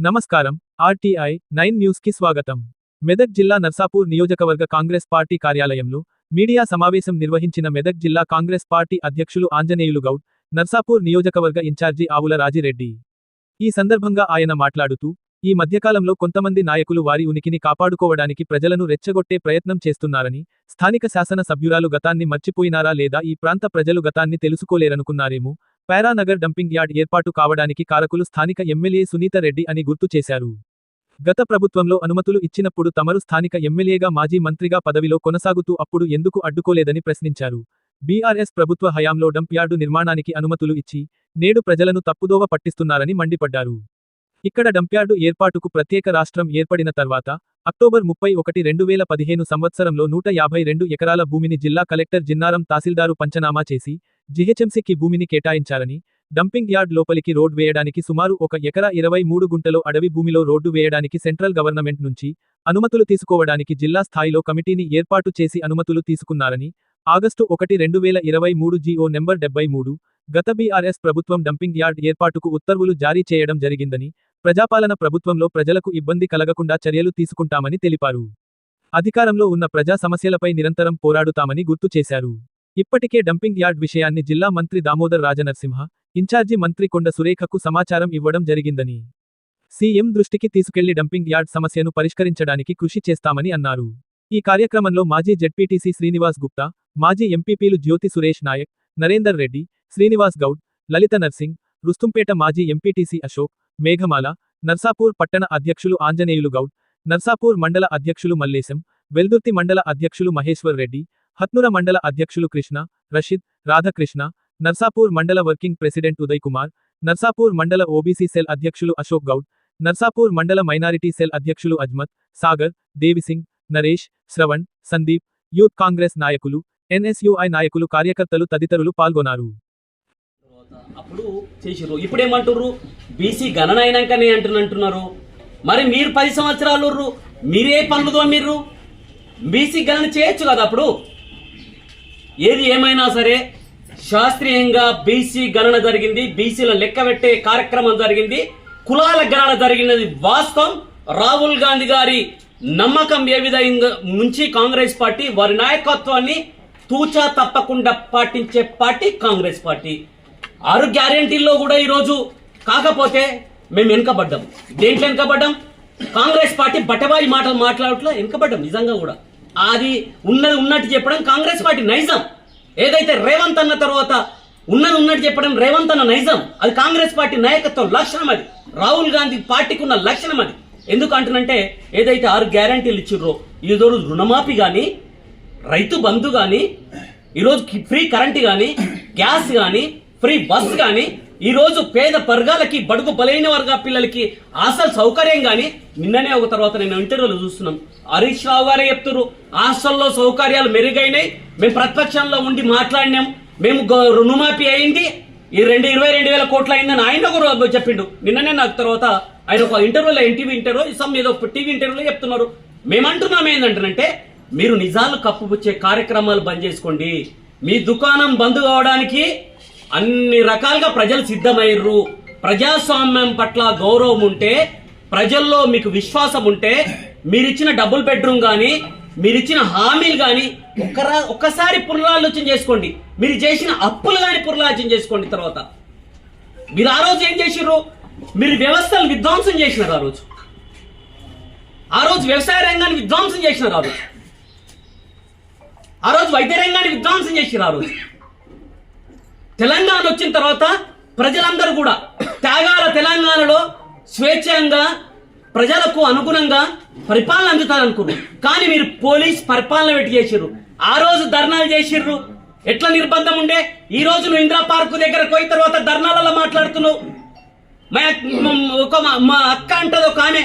నమస్కారం. RTI nine న్యూస్కి స్వాగతం. మెదక్ జిల్లా నర్సాపూర్ నియోజకవర్గ కాంగ్రెస్ పార్టీ కార్యాలయంలో మీడియా సమావేశం నిర్వహించిన మెదక్ జిల్లా కాంగ్రెస్ పార్టీ అధ్యక్షులు ఆంజనేయులు గౌడ్ నర్సాపూర్ నియోజకవర్గ ఇన్ఛార్జి ఆవుల రాజిరెడ్డి. ఈ సందర్భంగా ఆయన మాట్లాడుతూ ఈ మధ్యకాలంలో కొంతమంది నాయకులు వారి ఉనికిని కాపాడుకోవడానికి ప్రజలను రెచ్చగొట్టే ప్రయత్నం చేస్తున్నారని స్థానిక శాసన సభ్యురాలు గతాన్ని మర్చిపోయినారా లేదా ఈ ప్రాంత ప్రజలు గతాన్ని తెలుసుకోలేరనుకున్నారేమో పారానగర్ డంపింగ్ యార్డ్ ఏర్పాటు కావడానికి కారకులు స్థానిక ఎమ్మెల్యే సునీత రెడ్డి అని గుర్తు చేశారు. గత ప్రభుత్వంలో అనుమతులు ఇచ్చినప్పుడు తమరు స్థానిక ఎమ్మెల్యేగా మాజీ మంత్రిగా పదవిలో కొనసాగుతూ అప్పుడు ఎందుకు అడ్డుకోలేదని ప్రశ్నించారు. బీఆర్ఎస్ ప్రభుత్వ హయాంలో డంప్ యార్డు నిర్మాణానికి అనుమతులు ఇచ్చి నేడు ప్రజలను తప్పుదోవ పట్టిస్తున్నారని మండిపడ్డారు. ఇక్కడ డంప్యార్డు ఏర్పాటుకు ప్రత్యేక రాష్ట్రం ఏర్పడిన తర్వాత అక్టోబర్ ముప్పై ఒకటి రెండు వేల పదిహేను సంవత్సరంలో నూట యాభై రెండు ఎకరాల భూమిని జిల్లా కలెక్టర్ జిన్నారం తహసీల్దారు పంచనామా చేసి జిహెచ్ఎంసీకి భూమిని కేటాయించారని డంపింగ్ యార్డ్ లోపలికి రోడ్ వేయడానికి సుమారు ఒక ఎకరా ఇరవై మూడు గుంటలో అడవి భూమిలో రోడ్డు వేయడానికి సెంట్రల్ గవర్నమెంట్ నుంచి అనుమతులు తీసుకోవడానికి జిల్లా స్థాయిలో కమిటీని ఏర్పాటు చేసి అనుమతులు తీసుకున్నారని ఆగస్టు ఒకటి రెండు వేల ఇరవై మూడు జీఓ నెంబర్ డెబ్బై మూడు గత బీఆర్ఎస్ ప్రభుత్వం డంపింగ్ యార్డ్ ఏర్పాటుకు ఉత్తర్వులు జారీ చేయడం జరిగిందని ప్రజాపాలన ప్రభుత్వంలో ప్రజలకు ఇబ్బంది కలగకుండా చర్యలు తీసుకుంటామని తెలిపారు. అధికారంలో ఉన్న ప్రజా సమస్యలపై నిరంతరం పోరాడుతామని గుర్తు చేశారు. ఇప్పటికే డంపింగ్ యార్డ్ విషయాన్ని జిల్లా మంత్రి దామోదర్ రాజనరసింహ ఇన్ఛార్జి మంత్రి కొండ సురేఖకు సమాచారం ఇవ్వడం జరిగిందని సీఎం దృష్టికి తీసుకెళ్ళి డంపింగ్ యార్డ్ సమస్యను పరిష్కరించడానికి కృషి చేస్తామని అన్నారు. ఈ కార్యక్రమంలో మాజీ జెడ్పీటీసీ శ్రీనివాస్ గుప్తా మాజీ ఎంపీపీలు జ్యోతి సురేష్ నాయక్ నరేందర్ రెడ్డి శ్రీనివాస్ గౌడ్ లలిత నర్సింగ్ రుస్తుంపేట మాజీ ఎంపీటీసీ అశోక్ మేఘమాల నర్సాపూర్ పట్టణ అధ్యక్షులు ఆంజనేయులు గౌడ్ నర్సాపూర్ మండల అధ్యక్షులు మల్లేశం వెల్దుర్తి మండల అధ్యక్షులు మహేశ్వర్ రెడ్డి హత్నుర మండల అధ్యక్షులు కృష్ణ రషీద్ రాధకృష్ణ నర్సాపూర్ మండల వర్కింగ్ ప్రెసిడెంట్ ఉదయ్ కుమార్ నర్సాపూర్ మండల ఓబీసీ సెల్ అధ్యక్షులు అశోక్ గౌడ్ నర్సాపూర్ మండల మైనారిటీ సెల్ అధ్యక్షులు అజ్మత్ సాగర్ దేవిసింగ్ నరేష్ శ్రవణ్ సందీప్ యూత్ కాంగ్రెస్ నాయకులు ఎన్ఎస్యుఐ నాయకులు కార్యకర్తలు తదితరులు పాల్గొన్నారు. అప్పుడు చేసిర్రు. ఇప్పుడు ఏమంటుర్రు బీసీ గణన అయినాకనే అంటున్నారు మరి మీరు పది సంవత్సరాలు మీరే పనులుతో మీరు బీసీ గణన చేయొచ్చు కదా అప్పుడు? ఏది ఏమైనా సరే శాస్త్రీయంగా బీసీ గణన జరిగింది. బీసీల లెక్క పెట్టే కార్యక్రమం జరిగింది. కులాల గణన జరిగినది వాస్తవం. రాహుల్ గాంధీ గారి నమ్మకం ఏ విధంగా ముంచి కాంగ్రెస్ పార్టీ వారి నాయకత్వాన్ని తూచా తప్పకుండా పాటించే పార్టీ కాంగ్రెస్ పార్టీ. ఆరు గ్యారెంటీల్లో కూడా ఈరోజు కాకపోతే మేము వెనుకబడ్డాం. దేంట్లో వెనుకబడ్డాం? కాంగ్రెస్ పార్టీ బట్టబాయి మాటలు మాట్లాడట్లో వెనుకబడ్డాం నిజంగా కూడా. అది ఉన్నది ఉన్నట్టు చెప్పడం కాంగ్రెస్ పార్టీ నైజం. ఏదైతే రేవంత్ అన్న తర్వాత ఉన్నది ఉన్నట్టు చెప్పడం రేవంత్ అన్న నైజం. అది కాంగ్రెస్ పార్టీ నాయకత్వం లక్షణం అది. రాహుల్ గాంధీ పార్టీకి ఉన్న లక్షణం అది. ఎందుకు అంటున్నంటే ఏదైతే ఆరు గ్యారంటీలు ఇచ్చిర్రో ఈరోజు రోజు రుణమాఫీ కానీ రైతు బంధు కానీ ఈరోజు ఫ్రీ కరెంట్ కానీ గ్యాస్ కానీ ఫ్రీ బస్ కానీ ఈరోజు పేద వర్గాలకి బడుగు బలైన వర్గ పిల్లలకి హాస్టల్ సౌకర్యం కానీ నిన్ననే ఒక తర్వాత నేను ఇంటర్వ్యూలో చూస్తున్నాం. హరీష్ రావు గారే చెప్తున్నారు హాస్టల్లో సౌకర్యాలు మెరుగైనాయి మేము ప్రతిపక్షంలో ఉండి మాట్లాడినాం మేము రుణమాఫీ అయింది ఈ రెండు ఇరవై రెండు వేల కోట్లు అయిందని ఆయన కూడా చెప్పిండు. నిన్ననే నాకు తర్వాత ఆయన ఒక ఇంటర్వ్యూలో ఎన్టీవీ ఇంటర్వ్యూ సమ్ ఏదో టీవీ ఇంటర్వ్యూలో చెప్తున్నారు. మేమంటున్నాం ఏంటంటే మీరు నిజాలు కప్పుపుచ్చే కార్యక్రమాలు బంద్ చేసుకోండి. మీ దుకాణం బంద్ కావడానికి అన్ని రకాలుగా ప్రజలు సిద్ధమయ్యారు ప్రజాస్వామ్యం పట్ల గౌరవం ఉంటే ప్రజల్లో మీకు విశ్వాసం ఉంటే మీరిచ్చిన డబుల్ బెడ్రూమ్ కానీ మీరిచ్చిన హామీలు కానీ ఒక్కరా ఒక్కసారి పునరాలోచన చేసుకోండి. మీరు చేసిన అప్పులు కానీ పునరాలోచన చేసుకోండి తర్వాత. మీరు ఆ రోజు ఏం చేసిర్రు? మీరు వ్యవస్థలు విధ్వంసం చేసినారు ఆ రోజు. ఆ రోజు వ్యవసాయ రంగాన్ని విధ్వంసం చేసినారు ఆ రోజు. ఆ రోజు వైద్య రంగాన్ని విధ్వంసం చేసినారు ఆ రోజు. తెలంగాణ వచ్చిన తర్వాత ప్రజలందరూ కూడా త్యాగాల తెలంగాణలో స్వేచ్ఛంగా ప్రజలకు అనుగుణంగా పరిపాలన అందుతారనుకున్నారు. కానీ మీరు పోలీస్ పరిపాలన పెట్టి చేసిర్రు. ఆ రోజు ధర్నాలు చేసిర్రు. ఎట్లా నిర్బంధం ఉండే? ఈ రోజు నువ్వు ఇందిరా పార్కు దగ్గర పోయిన తర్వాత ధర్నాలలో మాట్లాడుతున్నావు. మా ఒక మా- అక్క అంటది ఒక ఆమె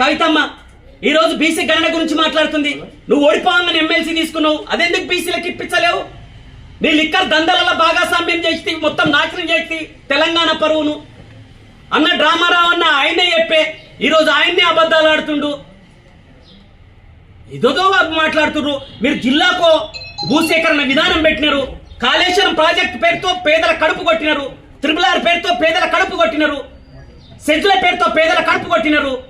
కవితమ్మ. ఈ రోజు బీసీ గణన గురించి మాట్లాడుతుంది. నువ్వు ఓడిపోవాలని ఎమ్మెల్సీ తీసుకున్నావు. అదెందుకు బీసీలకు ఇప్పించలేవు? నీ లిక్కర్ దందలలో భాగస్వామ్యం చేసి మొత్తం నాశనం చేసి తెలంగాణ పరువును. అన్న డ్రామారావు అన్న ఆయనే చెప్పే ఈరోజు ఆయన్నే అబద్ధాలు ఆడుతుండు. ఇదోదో మాట్లాడుతుండ్రు. మీరు జిల్లాకు భూసేకరణ విధానం పెట్టినారు. కాళేశ్వరం ప్రాజెక్ట్ పేరుతో పేదల కడుపు కొట్టినారు. త్రిపులార్ పేరుతో పేదల కడుపు కొట్టినారు. సెట్ల పేరుతో పేదల కడుపు కొట్టినారు.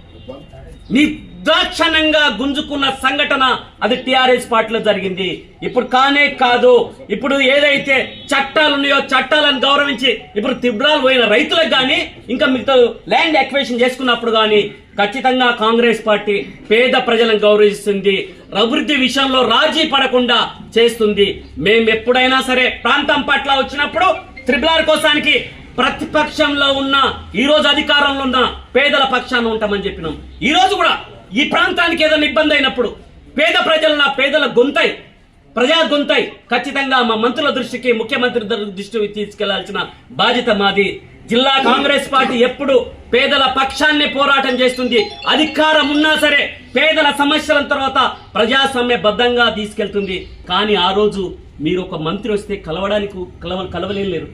నిర్దాక్షణంగా గుంజుకున్న సంఘటన అది టిఆర్ఎస్ పార్టీలో జరిగింది. ఇప్పుడు కానే కాదు ఇప్పుడు ఏదైతే చట్టాలు ఉన్నాయో చట్టాలను గౌరవించి ఇప్పుడు తిబ్రాలు పోయిన రైతులకు కానీ ఇంకా మిగతా ల్యాండ్ ఎక్వేషన్ చేసుకున్నప్పుడు కానీ ఖచ్చితంగా కాంగ్రెస్ పార్టీ పేద ప్రజలను గౌరవిస్తుంది. అభివృద్ధి విషయంలో రాజీ పడకుండా చేస్తుంది. మేము ఎప్పుడైనా సరే ప్రాంతం పట్ల వచ్చినప్పుడు త్రిబులార్ కోసానికి ప్రతిపక్షంలో ఉన్న ఈ రోజు అధికారంలో ఉన్న పేదల పక్షాన ఉంటామని చెప్పినాం. ఈ రోజు కూడా ఈ ప్రాంతానికి ఏదైనా ఇబ్బంది అయినప్పుడు పేద ప్రజల నా పేదల గొంతై ప్రజా గొంతై ఖచ్చితంగా మా మంత్రుల దృష్టికి ముఖ్యమంత్రి దృష్టికి తీసుకెళ్ళాల్సిన బాధ్యత మాది. జిల్లా కాంగ్రెస్ పార్టీ ఎప్పుడు పేదల పక్షాన్ని పోరాటం చేస్తుంది. అధికారం ఉన్నా సరే పేదల సమస్యల తర్వాత ప్రజాస్వామ్య బద్ధంగా తీసుకెళ్తుంది. కానీ ఆ రోజు మీరు ఒక మంత్రి వస్తే కలవడానికి కలవ కలవలేరు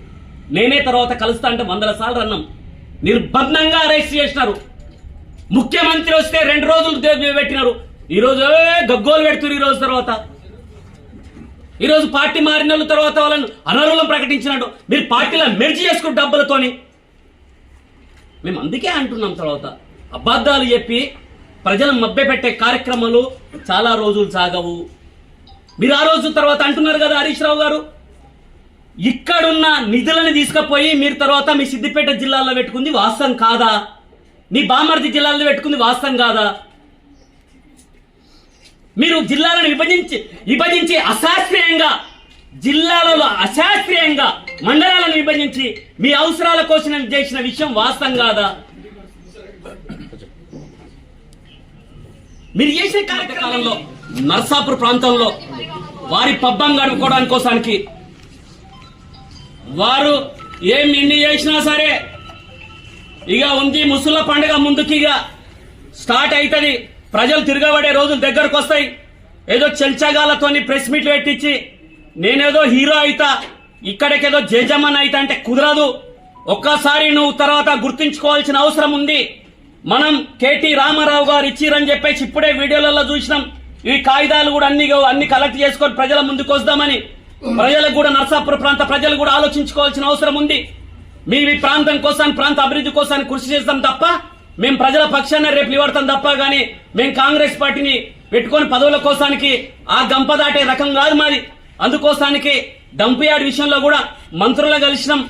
నేనే తర్వాత కలుస్తా అంటే వందల సార్లు అన్నాం. నిర్బంధంగా అరెస్ట్ చేసినారు. ముఖ్యమంత్రి వస్తే రెండు రోజులు పెట్టినారు. ఈరోజు గగ్గోలు పెడుతున్నారు ఈ రోజు తర్వాత. ఈరోజు పార్టీ మారిన తర్వాత వాళ్ళని అనర్హులను ప్రకటించినట్టు. మీరు పార్టీలో మెర్జీ చేసుకున్న డబ్బులతోని. మేము అందుకే అంటున్నాం తర్వాత. అబద్ధాలు చెప్పి ప్రజలను మభ్యపెట్టే కార్యక్రమాలు చాలా రోజులు సాగవు. మీరు ఆ రోజు తర్వాత అంటున్నారు కదా హరీష్ రావు గారు? ఇక్కడున్న నిధులను తీసుకుపోయి మీరు తర్వాత మీ సిద్దిపేట జిల్లాలో పెట్టుకుంది వాస్తవం కాదా? మీ బామర్ది జిల్లాలో పెట్టుకుంది వాస్తవం కాదా? మీరు జిల్లాలను విభజించి విభజించి అశాస్త్రీయంగా జిల్లాలలో అశాస్త్రీయంగా మండలాలను విభజించి మీ అవసరాల కోసం చేసిన విషయం వాస్తవం కాదా? మీరు చేసిన కార్యక్రమంలో నర్సాపూర్ ప్రాంతంలో వారి పబ్బం గడుపుకోవడానికి కోసానికి వారు ఏం ఎన్ని చేసినా సరే ఇక ఉంది ముసుల పండుగ ముందుకి ఇక స్టార్ట్ అవుతుంది ప్రజలు తిరగబడే రోజులు దగ్గరకు వస్తాయి. ఏదో చెంచగాలతోని ప్రెస్ మీట్లు పెట్టించి నేనేదో హీరో అయితా ఇక్కడికేదో జేజమ్మన్ అయితా అంటే కుదరదు. ఒక్కసారి నువ్వు తర్వాత గుర్తుంచుకోవాల్సిన అవసరం ఉంది. మనం కేటీ రామారావు గారు ఇచ్చిరని చెప్పేసి ఇప్పుడే వీడియోలలో చూసినాం. ఈ కాగితాలు కూడా అన్ని అన్ని కలెక్ట్ చేసుకొని ప్రజల ముందుకు వస్తామని. ప్రజలకు కూడా నర్సాపుర ప్రాంత ప్రజలు కూడా ఆలోచించుకోవాల్సిన అవసరం ఉంది. మేము ఈ ప్రాంతం కోసం ప్రాంత అభివృద్ధి కోసం కృషి చేస్తాం తప్ప మేము ప్రజల పక్షాన రేపు నిలబడతాం తప్ప గానీ మేము కాంగ్రెస్ పార్టీని పెట్టుకొని పదవుల కోసానికి ఆ గంప దాటే రకం కాదు మాది. అందుకోసానికి డంపుయార్డ్ విషయంలో కూడా మంత్రుల కలిసినాం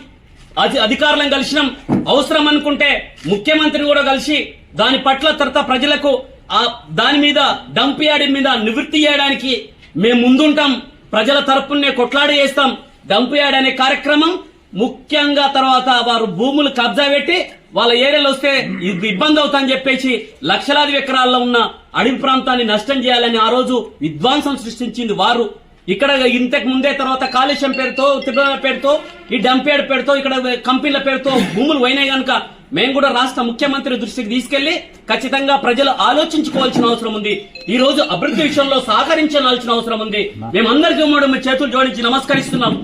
అధికారులను కలిసినాం. అవసరం అనుకుంటే ముఖ్యమంత్రిని కూడా కలిసి దాని పట్ల తర్వాత ప్రజలకు ఆ దాని మీద డంపుయార్డ్ మీద నివృత్తి చేయడానికి మేము ముందుంటాం. ప్రజల తరపునే కొట్లాడి చేస్తాం. డంపుయార్డ్ అనే కార్యక్రమం ముఖ్యంగా తర్వాత వారు భూములు కబ్జా పెట్టి వాళ్ళ ఏరియాలో వస్తే ఇది ఇబ్బంది అవుతుందని చెప్పేసి లక్షలాది ఎకరాల్లో ఉన్న అడవి ప్రాంతాన్ని నష్టం చేయాలని ఆ రోజు విద్వాంసం సృష్టించింది వారు. ఇక్కడ ఇంతకు ముందే తర్వాత కాలుష్యం పేరుతో తిరుమల పేరుతో ఈ డంపేడ్ పేరుతో ఇక్కడ కంపెనీల పేరుతో భూములు పోయినాయి కనుక మేము కూడా రాష్ట్ర ముఖ్యమంత్రి దృష్టికి తీసుకెళ్ళి ఖచ్చితంగా ప్రజలు ఆలోచించుకోవాల్సిన అవసరం ఉంది. ఈ రోజు అభివృద్ధి విషయంలో సహకరించాల్సిన అవసరం ఉంది. మేమందరికీ మూడు మీ చేతులు జోడించి నమస్కరిస్తున్నాం.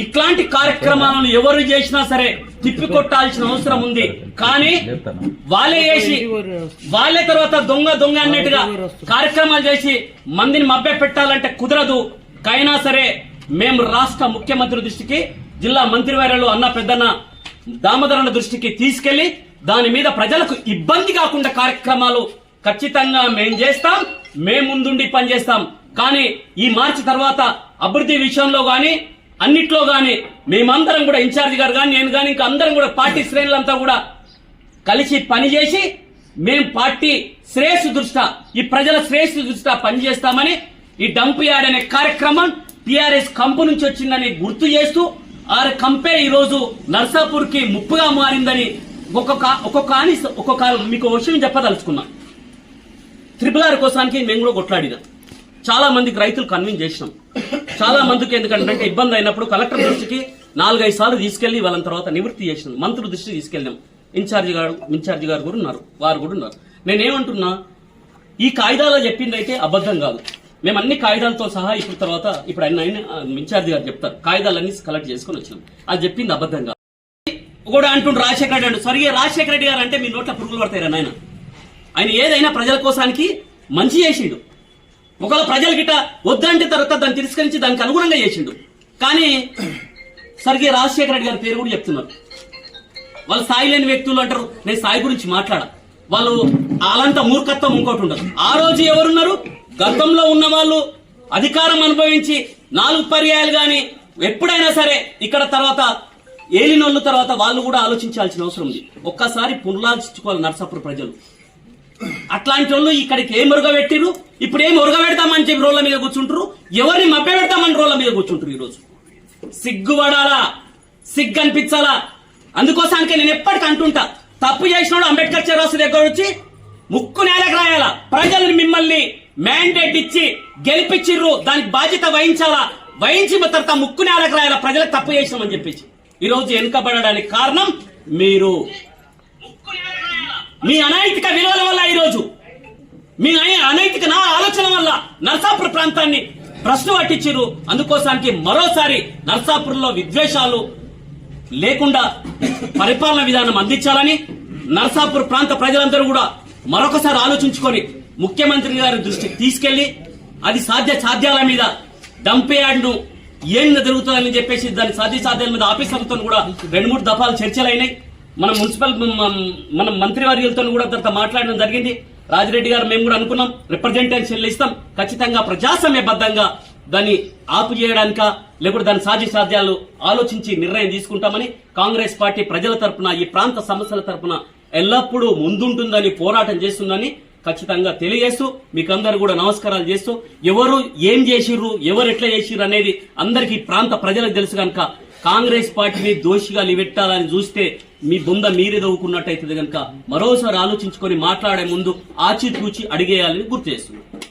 ఇట్లాంటి కార్యక్రమాలను ఎవరు చేసినా సరే తిప్పికొట్టాల్సిన అవసరం ఉంది. కానీ వాళ్ళే చేసి వాళ్ళే తర్వాత దొంగ దొంగ అన్నట్టుగా కార్యక్రమాలు చేసి మందిని మభ్య పెట్టాలంటే కుదరదు. కైనా సరే మేము రాష్ట్ర ముఖ్యమంత్రి దృష్టికి జిల్లా మంత్రివర్యులు అన్న పెద్దన్న దామోదరన్న దృష్టికి తీసుకెళ్ళి దాని మీద ప్రజలకు ఇబ్బంది కాకుండా కార్యక్రమాలు ఖచ్చితంగా మేం చేస్తాం మేము ముందుండి పనిచేస్తాం. కానీ ఈ మార్చి తర్వాత అభివృద్ధి విషయంలో కానీ అన్నిట్లో గాని మేమందరం కూడా ఇన్ఛార్జ్ గారు కానీ నేను కానీ ఇంకా అందరం కూడా పార్టీ శ్రేణులంతా కూడా కలిసి పనిచేసి మేం పార్టీ శ్రేయస్సు దృష్ట్యా ఈ ప్రజల శ్రేయస్సు దృష్ట్యా పనిచేస్తామని ఈ డంప్ యార్డ్ అనే కార్యక్రమం టిఆర్ఎస్ కంపు నుంచి వచ్చిందని గుర్తు చేస్తూ ఆరు కంపే ఈ రోజు నర్సాపూర్కి ముప్పుగా మారిందని ఒక్కొక్క ఒక్కొక్క ఒక్కొక్క మీకు విషయం చెప్పదలుచుకున్నాం. త్రిపుల్ ఆర్ కోసానికి మేము కూడా కొట్లాడినాం. చాలా మందికి రైతులు కన్విన్స్ చేసినాం. చాలా మందికి ఎందుకంటే ఇబ్బంది అయినప్పుడు కలెక్టర్ దృష్టికి నాలుగైదు సార్లు తీసుకెళ్ళి వాళ్ళ తర్వాత నివృత్తి చేసినాం. మంత్రుల దృష్టికి తీసుకెళ్ళాం ఇన్ఛార్జి గారు ఇన్ఛార్జి గారు కూడా ఉన్నారు వారు కూడా ఉన్నారు. నేనేమంటున్నా ఈ కాగితాలో చెప్పింది అయితే అబద్ధం కాదు. మేము అన్ని కాగితాలతో సహా ఇప్పుడు తర్వాత ఇప్పుడు ఆయన ఆయన ఇన్ఛార్జి గారు చెప్తారు. కాగితాలన్నీ కలెక్ట్ చేసుకొని వచ్చినాం. అది చెప్పింది అబద్ధం కాదు. కూడా అంటుండు రాజశేఖర రెడ్డి అంటూ సరిగే రాజశేఖర రెడ్డి గారు అంటే మీ నోట్ల పురుగులు పడతాయి ఆయన ఆయన ఏదైనా ప్రజల కోసానికి మంచి చేసిండు. ఒకవేళ ప్రజల గిట్ట వద్దంటే తర్వాత దాన్ని తిరస్కరించి దానికి అనుగుణంగా చేసిండు. కానీ సరిగ్గా రాజశేఖర రెడ్డి గారి పేరు కూడా చెప్తున్నారు. వాళ్ళు స్థాయి లేని వ్యక్తులు అంటారు నేను స్థాయి గురించి మాట్లాడ? వాళ్ళు అలాంత మూర్ఖత్వం ఇంకోటి ఉండదు. ఆ రోజు ఎవరున్నారు? గతంలో ఉన్న వాళ్ళు అధికారం అనుభవించి నాలుగు పర్యాయాలు కానీ ఎప్పుడైనా సరే ఇక్కడ తర్వాత ఏలినోళ్ళు తర్వాత వాళ్ళు కూడా ఆలోచించాల్సిన అవసరం ఉంది. ఒక్కసారి పునరాలోచించుకోవాలి నర్సాపురం ప్రజలు. అట్లాంటి వాళ్ళు ఇక్కడికి ఏం ఉరగబెట్టిరు ఇప్పుడు ఏం ఉరగబెడతామని చెప్పి రోడ్ల మీద కూర్చుంటారు ఎవరిని మభ్య పెడతామని రోడ్ల మీద కూర్చుంటారు ఈరోజు? సిగ్గుపడాలా? సిగ్గు అనిపించాలా అందుకోసానికి నేను ఎప్పటికీ అంటుంటా తప్పు చేసినోడు అంబేద్కర్ చౌరస్తా దగ్గర వచ్చి ముక్కు నేలకు రాయాలా? ప్రజలు మిమ్మల్ని మ్యాండేట్ ఇచ్చి గెలిపించిర్రు దానికి బాధ్యత వహించాలా? వహించిన తర్వాత ముక్కు నేలకు రాయాలా? ప్రజలకు తప్పు చేసినామని చెప్పేసి. ఈరోజు వెనుకబడడానికి కారణం మీరు. మీ అనైతిక విలువల వల్ల ఈరోజు మీ అనే- అనైతిక నా ఆలోచన వల్ల నర్సాపుర ప్రాంతాన్ని ప్రశ్న పట్టించారు అందుకోసానికి మరోసారి నర్సాపురంలో విద్వేషాలు లేకుండా పరిపాలన విధానం అందించాలని నర్సాపూర్ ప్రాంత ప్రజలందరూ కూడా మరొకసారి ఆలోచించుకొని ముఖ్యమంత్రి గారి దృష్టికి తీసుకెళ్ళి అది సాధ్య సాధ్యాల మీద డంప్ ఏం జరుగుతుందని చెప్పేసి దాని సాధ్య సాధ్యాల మీద ఆఫీసర్లతో కూడా రెండు మూడు దఫాలు చర్చలైనాయి. మన మున్సిపల్ మ- మ- మన మంత్రివర్యులతో కూడా తర్వాత మాట్లాడడం జరిగింది. రాజిరెడ్డి గారు మేము కూడా అనుకున్నాం. రిప్రజెంటేషన్ ఇస్తాం ఖచ్చితంగా ప్రజాస్వామ్యబద్ధంగా దాన్ని ఆపు చేయడానిక లేకుంటే దాని సాధ్య సాధ్యాలు ఆలోచించి నిర్ణయం తీసుకుంటామని కాంగ్రెస్ పార్టీ ప్రజల తరపున ఈ ప్రాంత సమస్యల తరపున ఎల్లప్పుడూ ముందుంటుందని పోరాటం చేస్తుందని ఖచ్చితంగా తెలియజేస్తూ మీకందరూ కూడా నమస్కారాలు చేస్తూ ఎవరు ఏం చేసిర్రు ఎవరు ఎట్లా చేసిర్రు అనేది అందరికీ ప్రాంత ప్రజలకు తెలుసు కనుక కాంగ్రెస్ పార్టీని దోషిగా నిలబెట్టాలని చూస్తే మీ బొంద మీరే దవ్వుకున్నట్టయితే కనుక మరోసారి ఆలోచించుకొని మాట్లాడే ముందు ఆచితూచి అడిగేయాలని గుర్తు చేస్తున్నాను